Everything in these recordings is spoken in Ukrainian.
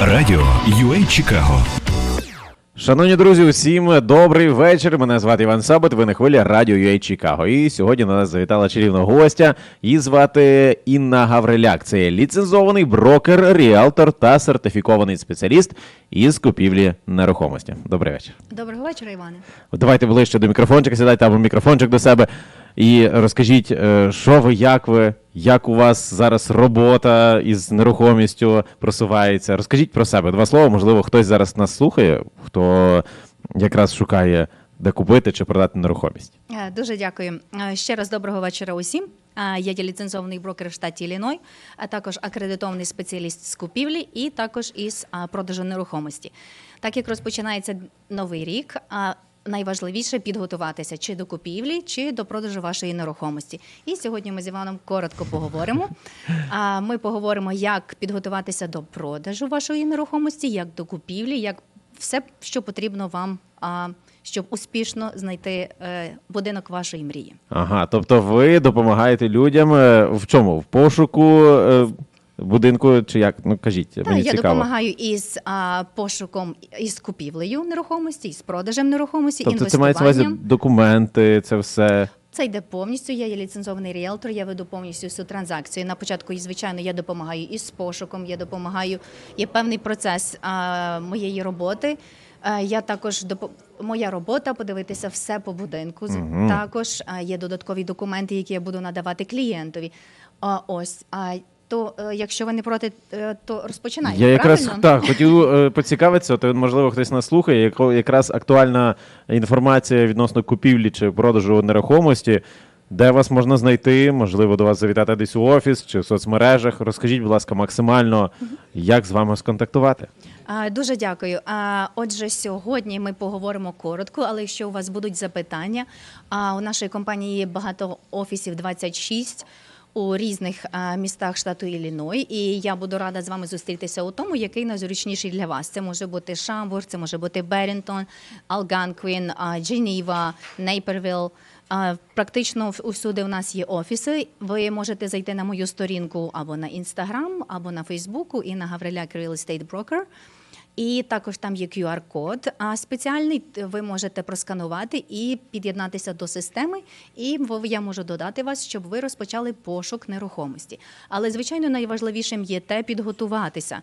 Радіо UA Чикаго. Шановні друзі, усім добрий вечір. Мене звати Іван Сабат. Ви на хвилі радіо UA Чикаго. І сьогодні на нас завітала чарівна гостя. Її звати Інна Гавриляк. Це є ліцензований брокер, ріелтор та сертифікований спеціаліст із купівлі нерухомості. Добрий вечір. Доброго вечора, Іване. Давайте ближче до мікрофончика, сідайте або мікрофончик до себе. І розкажіть, е, що ви, як ви, як у вас зараз робота із нерухомістю просувається. Розкажіть про себе. Два слова, можливо, хтось зараз нас слухає, хто якраз шукає, де купити чи продати нерухомість. Е, Дуже дякую. Е, Ще раз доброго вечора усім. Я є ліцензований брокер в штаті Ілліной, а також акредитований спеціаліст з купівлі і також із продажу нерухомості. Так як розпочинається новий рік, найважливіше підготуватися чи до купівлі, чи до продажу вашої нерухомості. І сьогодні ми з Іваном коротко поговоримо. А, Ми поговоримо, як підготуватися до продажу вашої нерухомості, як до купівлі, як все, що потрібно вам, щоб успішно знайти е, будинок вашої мрії. Ага, тобто ви допомагаєте людям е, в чому? В пошуку е, будинку, чи як? Ну кажіть, Так, мені я цікаво. допомагаю із а, пошуком, із купівлею нерухомості, із продажем нерухомості, Тобто це мається на увазі документи, це все. Це йде повністю. Я є ліцензований ріелтор, я веду повністю всю транзакцію. На початку, і, звичайно, я допомагаю із пошуком, я допомагаю. Є певний процес а, моєї роботи. А, я також допо... моя робота подивитися все по будинку. З- Також а, є додаткові документи, які я буду надавати клієнтові. А, ось. А, то, е, якщо ви не проти, е, то розпочинаємо. Я якраз так хотів е, поцікавитися, то можливо хтось нас слухає. Якраз актуальна інформація відносно купівлі чи продажу нерухомості. Де вас можна знайти? Можливо, до вас завітати десь у офіс чи в соцмережах. Розкажіть, будь ласка, максимально, як з вами сконтактувати. Дуже дякую. Отже, сьогодні ми поговоримо коротко, але якщо у вас будуть запитання, а у нашої компанії є багато офісів 26 у різних містах штату Ілліной, і я буду рада з вами зустрітися у тому, який найзручніший для вас. Це може бути Шамбург, це може бути Берінтон, Алганквін, Дженіва, Нейпервіл. Практично усюди у нас є офіси. Ви можете зайти на мою сторінку або на інстаграм, або на Фейсбуку і на Гавриляк Real Estate Broker. І також там є QR-код спеціальний. Ви можете просканувати і під'єднатися до системи. І я можу додати вас, щоб ви розпочали пошук нерухомості. Але звичайно, найважливішим є те підготуватися.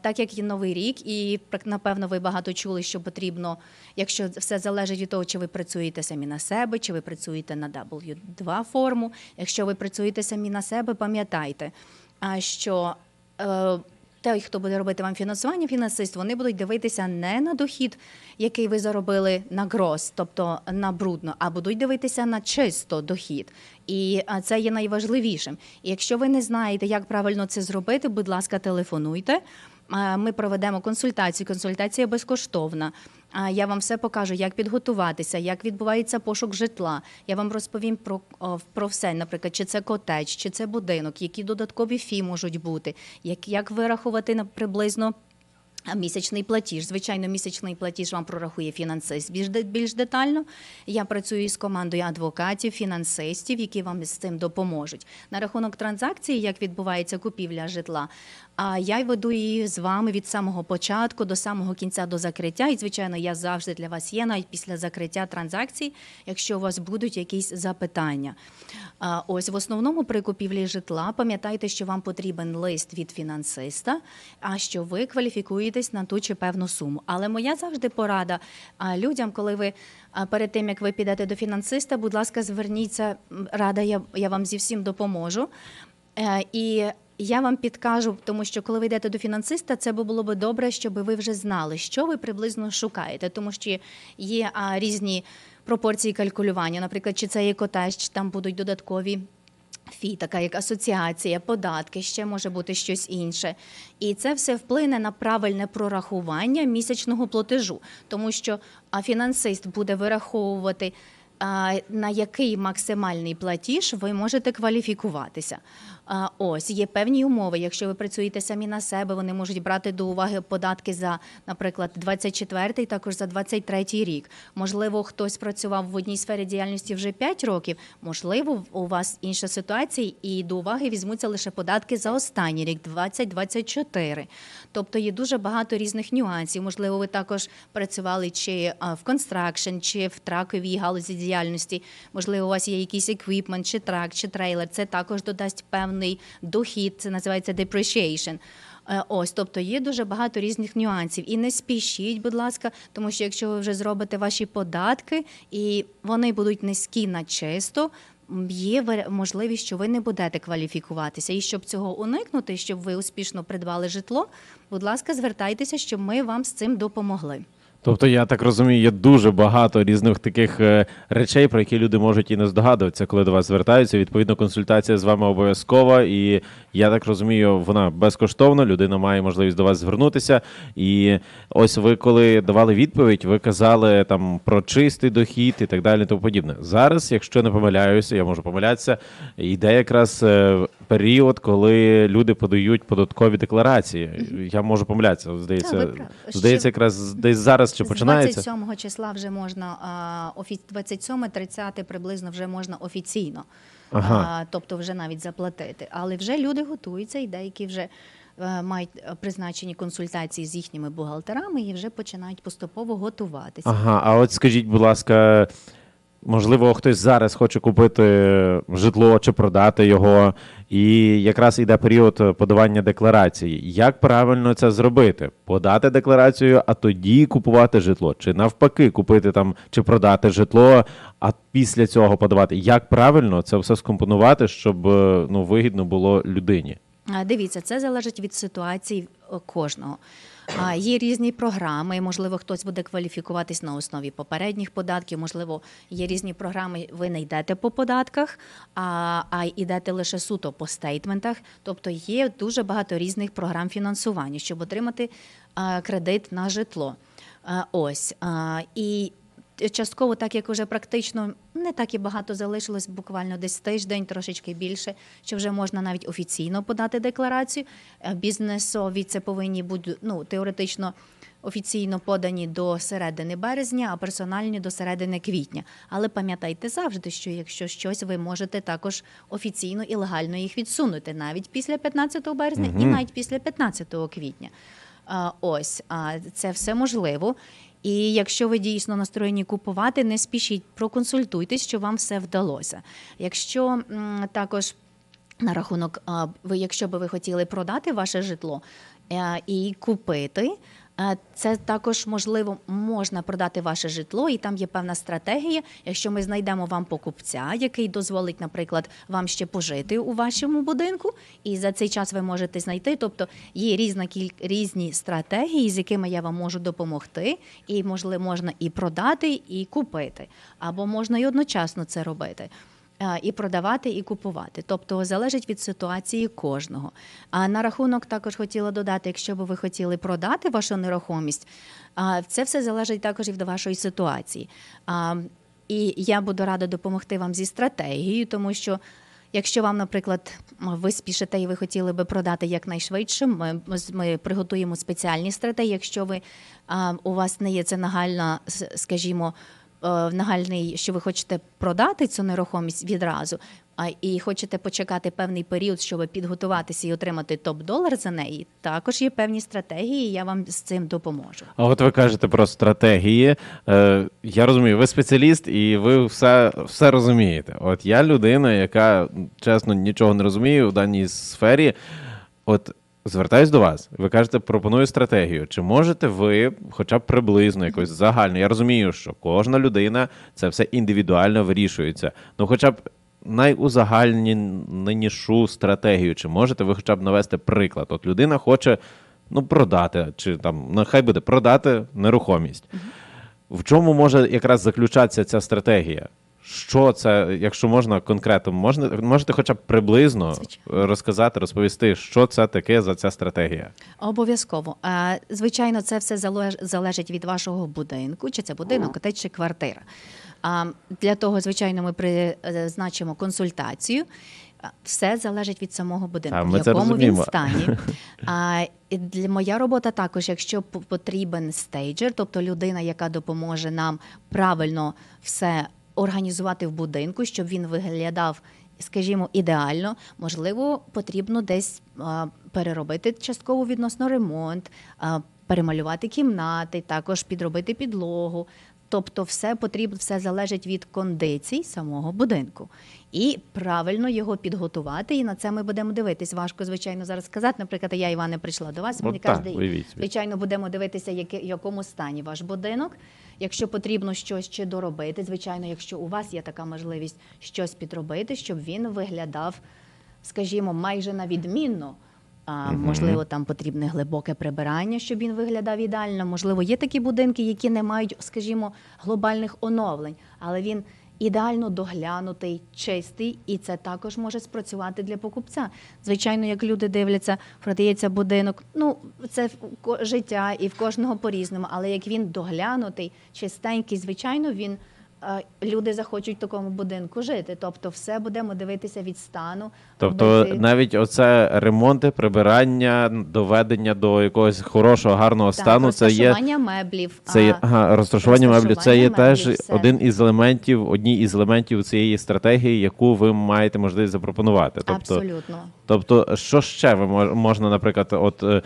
Так як є новий рік, і напевно ви багато чули, що потрібно, якщо все залежить від того, чи ви працюєте самі на себе, чи ви працюєте на W2 форму. Якщо ви працюєте самі на себе, пам'ятайте, а, що е, той, хто буде робити вам фінансування, фінансист, вони будуть дивитися не на дохід, який ви заробили на гроз, тобто на брудно, а будуть дивитися на чисто дохід. І це є найважливішим. І якщо ви не знаєте, як правильно це зробити, будь ласка, телефонуйте. Ми проведемо консультацію. Консультація безкоштовна. Я вам все покажу, як підготуватися, як відбувається пошук житла. Я вам розповім про, про все, наприклад, чи це котедж, чи це будинок, які додаткові фі можуть бути, як, як вирахувати на приблизно. Місячний платіж. Звичайно, місячний платіж вам прорахує фінансист більш, більш детально. Я працюю із командою адвокатів, фінансистів, які вам з цим допоможуть. На рахунок транзакції, як відбувається купівля житла, а я веду її з вами від самого початку до самого кінця до закриття. І, звичайно, я завжди для вас є навіть після закриття транзакцій, якщо у вас будуть якісь запитання. Ось в основному при купівлі житла пам'ятайте, що вам потрібен лист від фінансиста, а що ви кваліфікуєтесь на ту чи певну суму. Але моя завжди порада людям, коли ви перед тим як ви підете до фінансиста, будь ласка, зверніться. Рада, я, я вам зі всім допоможу. Е, І я вам підкажу, тому що коли ви йдете до фінансиста, це було б добре, щоб ви вже знали, що ви приблизно шукаєте, тому що є а, різні пропорції калькулювання. Наприклад, чи це є котеж, чи там будуть додаткові. Фі, така як асоціація, податки, ще може бути щось інше. І це все вплине на правильне прорахування місячного платежу, тому що фінансист буде вираховувати на який максимальний платіж ви можете кваліфікуватися. Ось є певні умови. Якщо ви працюєте самі на себе, вони можуть брати до уваги податки за, наприклад, 24-й, також за 23-й рік. Можливо, хтось працював в одній сфері діяльності вже 5 років. Можливо, у вас інша ситуація, і до уваги візьмуться лише податки за останній рік, 2024. Тобто є дуже багато різних нюансів. Можливо, ви також працювали чи в констракшн, чи в траковій галузі діяльності. Можливо, у вас є якийсь еквіпмент, чи трак, чи трейлер. Це також додасть певний дохід. Це називається depreciation. Е, Ось, тобто є дуже багато різних нюансів. І не спішіть, будь ласка, тому що якщо ви вже зробите ваші податки і вони будуть низькі на чисто, є можливість, що ви не будете кваліфікуватися. І щоб цього уникнути, щоб ви успішно придбали житло, будь ласка, звертайтеся, щоб ми вам з цим допомогли. Тобто, я так розумію, є дуже багато різних таких е, речей, про які люди можуть і не здогадуватися, коли до вас звертаються. Відповідно, консультація з вами обов'язкова, і я так розумію, вона безкоштовна. Людина має можливість до вас звернутися. І ось ви, коли давали відповідь, ви казали там про чистий дохід і так далі, тому подібне. Зараз, якщо не помиляюся, я можу помилятися, йде якраз е, період, коли люди подають податкові декларації. Я можу помилятися. Здається, Так, ви праві. здається, Ще- якраз десь зараз чи З починається. 27 числа вже можна а, офі... 27-30 приблизно вже можна офіційно, Ага. а, тобто вже навіть заплатити. Але вже люди готуються, і деякі вже е, мають е, призначені консультації з їхніми бухгалтерами і вже починають поступово готуватися. Ага, а от скажіть, будь ласка, можливо, хтось зараз хоче купити житло чи продати його, і якраз йде період подавання декларації. Як правильно це зробити? Подати декларацію, а тоді купувати житло, чи навпаки, купити там чи продати житло, а після цього подавати. Як правильно це все скомпонувати, щоб е, ну вигідно було людині? Дивіться, це залежить від ситуації е, кожного. А, Є різні програми, можливо, хтось буде кваліфікуватись на основі попередніх податків, можливо, є різні програми, ви не йдете по податках, а, а йдете лише суто по стейтментах. Тобто є дуже багато різних програм фінансування, щоб отримати кредит на житло. Ось. І частково, так як вже практично не так і багато залишилось, буквально десь тиждень, трошечки більше, що вже можна навіть офіційно подати декларацію. Е, Бізнесові це повинні бути ну, теоретично офіційно подані до середини березня, а персональні до середини квітня. Але пам'ятайте завжди, що якщо щось, ви можете також офіційно і легально їх відсунути навіть після 15 березня і навіть після 15 квітня. А, Ось це все можливо. І якщо ви дійсно настроєні купувати, не спішіть, проконсультуйтесь, що вам все вдалося. Якщо також на рахунок, ви, якщо би ви хотіли продати ваше житло е, і купити. Е, Це також можливо можна продати ваше житло, і там є певна стратегія. Якщо ми знайдемо вам покупця, який дозволить, наприклад, вам ще пожити у вашому будинку, і за цей час ви можете знайти. Тобто є різна кіль... різні стратегії, з якими я вам можу допомогти, і можливо можна і продати, і купити, або можна і одночасно це робити. Е, І продавати, і купувати. Тобто залежить від ситуації кожного. А на рахунок також хотіла додати, якщо б ви хотіли продати вашу нерухомість, це все залежить також і від вашої ситуації. І я буду рада допомогти вам зі стратегією, тому що. Якщо вам, наприклад, ви спішите і ви хотіли би продати якнайшвидше, ми, ми приготуємо спеціальні стратегії. Якщо ви а, у вас не є це нагальна, скажімо, нагальний, що ви хочете продати цю нерухомість відразу, а і хочете почекати певний період, щоб підготуватися і отримати топ-долар за неї, також є певні стратегії, і я вам з цим допоможу. А от ви кажете про стратегії. Е, я розумію, ви спеціаліст і ви все, все розумієте. От я людина, яка чесно нічого не розуміє у даній сфері. От звертаюсь до вас. Ви кажете, пропоную стратегію. Чи можете ви, хоча б приблизно якось загально? Я розумію, що кожна людина це все індивідуально вирішується. Ну, хоча б найузагальнішу стратегію, чи можете ви хоча б навести приклад? От людина хоче ну, продати, чи там, нехай буде продати нерухомість. В чому може якраз заключатися ця стратегія? Що це, якщо можна конкретно, можна, можете хоча б приблизно Звичайно. розказати, розповісти, що це таке за ця стратегія? Обов'язково. Е, Звичайно, це все залеж- залежить від вашого будинку, чи це будинок, котедж чи квартира. Для того, звичайно, ми призначимо консультацію. А, Все залежить від самого будинку, в якому він стані. А і для моя робота також, якщо потрібен стейджер, тобто людина, яка допоможе нам правильно все організувати в будинку, щоб він виглядав. Скажімо, ідеально, можливо, потрібно десь переробити частково відносно ремонт, перемалювати кімнати, також підробити підлогу. Тобто, все потрібно, все залежить від кондицій самого будинку. І правильно його підготувати, і на це ми будемо дивитись. Важко, звичайно, зараз сказати. Наприклад, я Іване прийшла до вас. Мені кажете, уявіть собі. звичайно, будемо дивитися, в якому стані ваш будинок. Якщо потрібно щось ще доробити, звичайно, якщо у вас є така можливість щось підробити, щоб він виглядав, скажімо, майже на відмінно. А, можливо, там потрібне глибоке прибирання, щоб він виглядав ідеально. Можливо, є такі будинки, які не мають, скажімо, глобальних оновлень, але він ідеально доглянутий, чистий, і це також може спрацювати для покупця. Звичайно, як люди дивляться, продається будинок. Ну, це життя і в кожного по-різному, але як він доглянутий, чистенький, звичайно, він. Е, Люди захочуть в такому будинку жити, тобто все будемо дивитися від стану. Тобто робити- навіть оце ремонти, прибирання, доведення до якогось хорошого, гарного Так, стану, це є розташування меблів. Це є а, ага, розташування меблів. Це є розташування теж меблів, все. один із елементів, одній із елементів цієї стратегії, яку ви маєте можливість запропонувати. Тобто, Абсолютно. тобто, що ще ви мож- можна, наприклад, от е,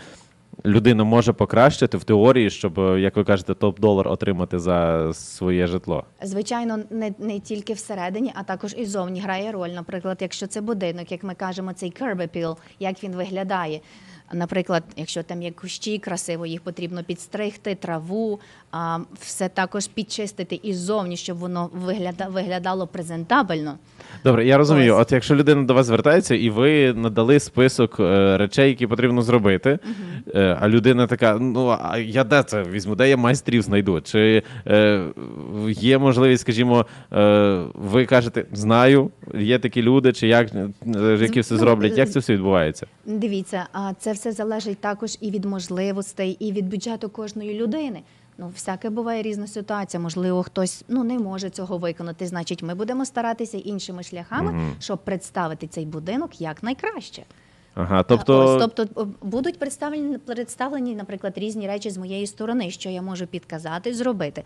людина може покращити в теорії, щоб, е, як ви кажете, топ-долар отримати за своє житло. Звичайно, не, не тільки всередині, а також і зовні грає роль. Наприклад, якщо це будинок, як ми кажемо, цей curb appeal, як він виглядає. Наприклад, якщо там є кущі красиво, їх потрібно підстригти, траву, а, все також підчистити і зовні, щоб воно вигляда, виглядало презентабельно. Добре, я розумію. Ось. От якщо людина до вас звертається, і ви надали список е, речей, які потрібно зробити, е, а людина така: ну а я де це візьму, де я майстрів знайду? Чи е, є можливість, скажімо, е, ви кажете, знаю, є такі люди, чи як е, які все зроблять? Як це все відбувається? Дивіться, а це все залежить також і від можливостей, і від бюджету кожної людини. Ну, всяке буває різна ситуація. Можливо, хтось ну не може цього виконати. Значить, ми будемо старатися іншими шляхами, щоб представити цей будинок як найкраще. Ага, тобто, Ось, тобто будуть представлені, представлені, наприклад, різні речі з моєї сторони, що я можу підказати, зробити.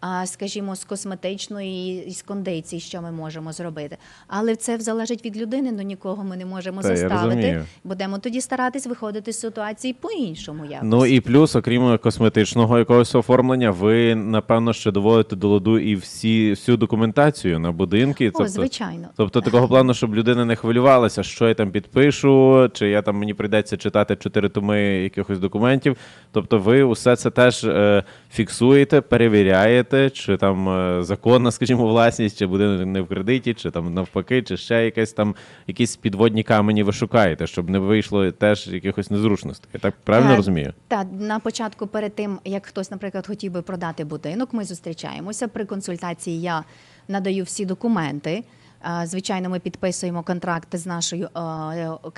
А, скажімо, з косметичної з кондиції, що ми можемо зробити. Але це залежить від людини, ну нікого ми не можемо Та, я заставити. розумію. Будемо тоді старатись виходити з ситуації по-іншому. Якось. Ну і плюс, окрім косметичного якогось оформлення, ви напевно ще доводите до ладу і всі всю документацію на будинки. О, звичайно. Тобто такого плану, щоб людина не хвилювалася, що я там підпишу, чи я там мені прийдеться читати чотири томи якихось документів. Тобто, ви усе це теж е, фіксуєте, перевіряєте, чи там е, законна, скажімо, власність, чи будинок не в кредиті, чи там навпаки, чи ще якесь там якісь підводні камені ви шукаєте, щоб не вийшло теж якихось незручностей. Я так правильно Е, розумію? Так, на початку, перед тим як хтось, наприклад, хотів би продати будинок, ми зустрічаємося. При консультації я надаю всі документи. Звичайно, ми підписуємо контракти з нашою е,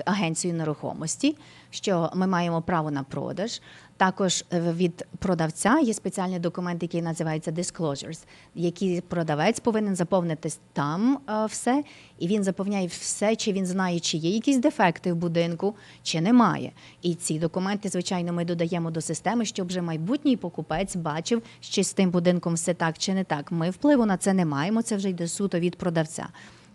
агенцією нерухомості, що ми маємо право на продаж. Також е, від продавця є спеціальний документ, який називається Disclosures, який продавець повинен заповнити там е, все, і він заповняє все, чи він знає, чи є якісь дефекти в будинку, чи немає. І ці документи, звичайно, ми додаємо до системи, щоб вже майбутній покупець бачив, чи з тим будинком все так чи не так. Ми впливу на це не маємо. Це вже йде суто від продавця.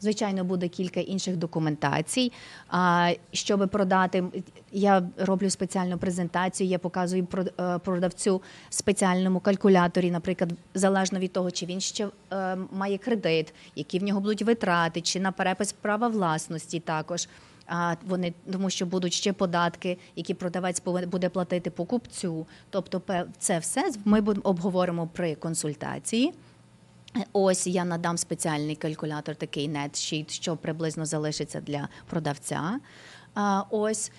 Звичайно, буде кілька інших документацій. А щоб продати, я роблю спеціальну презентацію. Я показую е, продавцю спеціальному калькуляторі, наприклад, залежно від того, чи він ще е, має кредит, які в нього будуть витрати, чи на перепис права власності також. А вони тому, що будуть ще податки, які продавець буде платити покупцю. Тобто, це все ми обговоримо при консультації. Ось я надам спеціальний калькулятор, такий NetSheet, що приблизно залишиться для продавця. А, ось.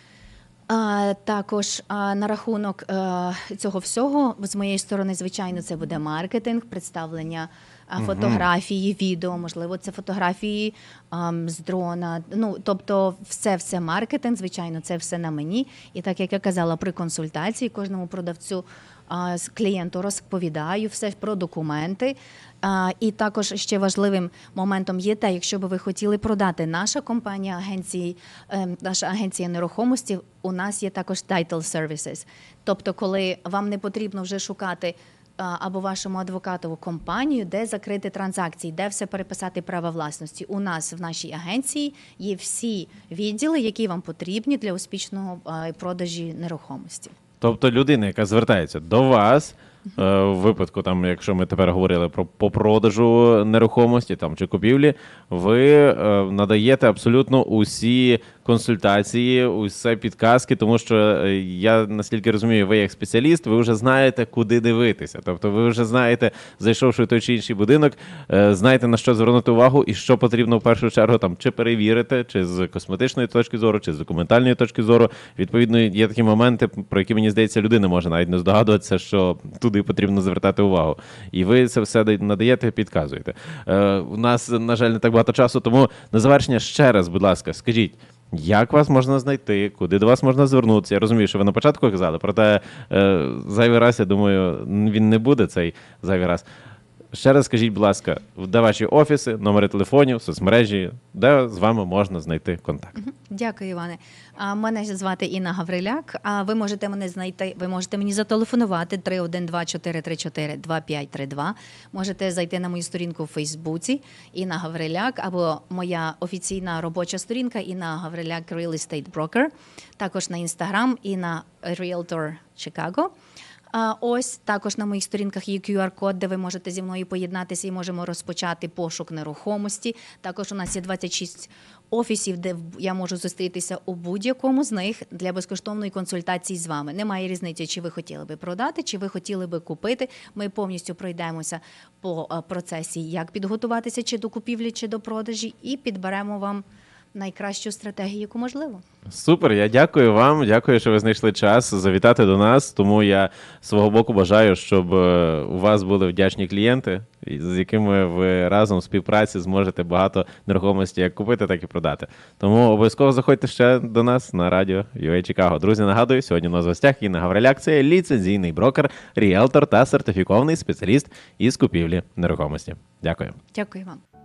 А, також а, на рахунок е, цього всього, з моєї сторони, звичайно, це буде маркетинг, представлення а, фотографії, відео, можливо, це фотографії ам, з дрона. Ну, тобто, все, все маркетинг, звичайно, це все на мені. І так як я казала, при консультації кожному продавцю а, з клієнту розповідаю все про документи. І також ще важливим моментом є те, якщо би ви хотіли продати наша компанія агенції, ем, наша агенція нерухомості, у нас є також title services. Тобто, коли вам не потрібно вже шукати або вашому адвокатову компанію, де закрити транзакції, де все переписати права власності. У нас в нашій агенції є всі відділи, які вам потрібні для успішного продажі нерухомості. Тобто людина, яка звертається до вас, е, в випадку, там, якщо ми тепер говорили про по продажу нерухомості там, чи купівлі, ви е, надаєте абсолютно усі консультації, усе підказки, тому що е, я наскільки розумію, ви як спеціаліст, ви вже знаєте, куди дивитися. Тобто, ви вже знаєте, зайшовши в той чи інший будинок, е, знаєте на що звернути увагу і що потрібно в першу чергу там чи перевірити, чи з косметичної точки зору, чи з документальної точки зору. Відповідно, є такі моменти, про які мені здається, людина може навіть не здогадуватися, що туди потрібно звертати увагу. І ви це все надаєте, підказуєте. Е, у нас, на жаль, не так багато часу, тому на завершення ще раз, будь ласка, скажіть. Як вас можна знайти, куди до вас можна звернутися? Я розумію, що ви на початку казали, проте е, зайвий раз, я думаю, він не буде цей зайвий раз. Ще раз скажіть, будь ласка, де ваші офіси, номери телефонів, соцмережі, де з вами можна знайти контакт? Дякую, Іване. А мене звати Інна Гавриляк. А ви можете мене знайти. Ви можете мені зателефонувати 312-434-2532. Можете зайти на мою сторінку в Фейсбуці Інна Гавриляк або моя офіційна робоча сторінка Інна Гавриляк Real Estate Broker. Також на інстаграм і на Realtor Chicago. Ось також на моїх сторінках є QR-код, де ви можете зі мною поєднатися і можемо розпочати пошук нерухомості. Також у нас є 26 офісів, де я можу зустрітися у будь-якому з них для безкоштовної консультації з вами. Немає різниці, чи ви хотіли би продати, чи ви хотіли би купити. Ми повністю пройдемося по е, процесі, як підготуватися чи до купівлі, чи до продажі, і підберемо вам найкращу стратегію, яку можливо. Супер, я дякую вам. Дякую, що ви знайшли час завітати до нас. Тому я свого боку бажаю, щоб е, у вас були вдячні клієнти, з якими ви разом в співпраці зможете багато нерухомості як купити, так і продати. Тому обов'язково заходьте ще до нас на радіо UA Чикаго. Друзі, нагадую, сьогодні у нас в гостях Інна Гавриляк, це ліцензійний брокер, ріелтор та сертифікований спеціаліст із купівлі нерухомості. Дякую. Дякую вам.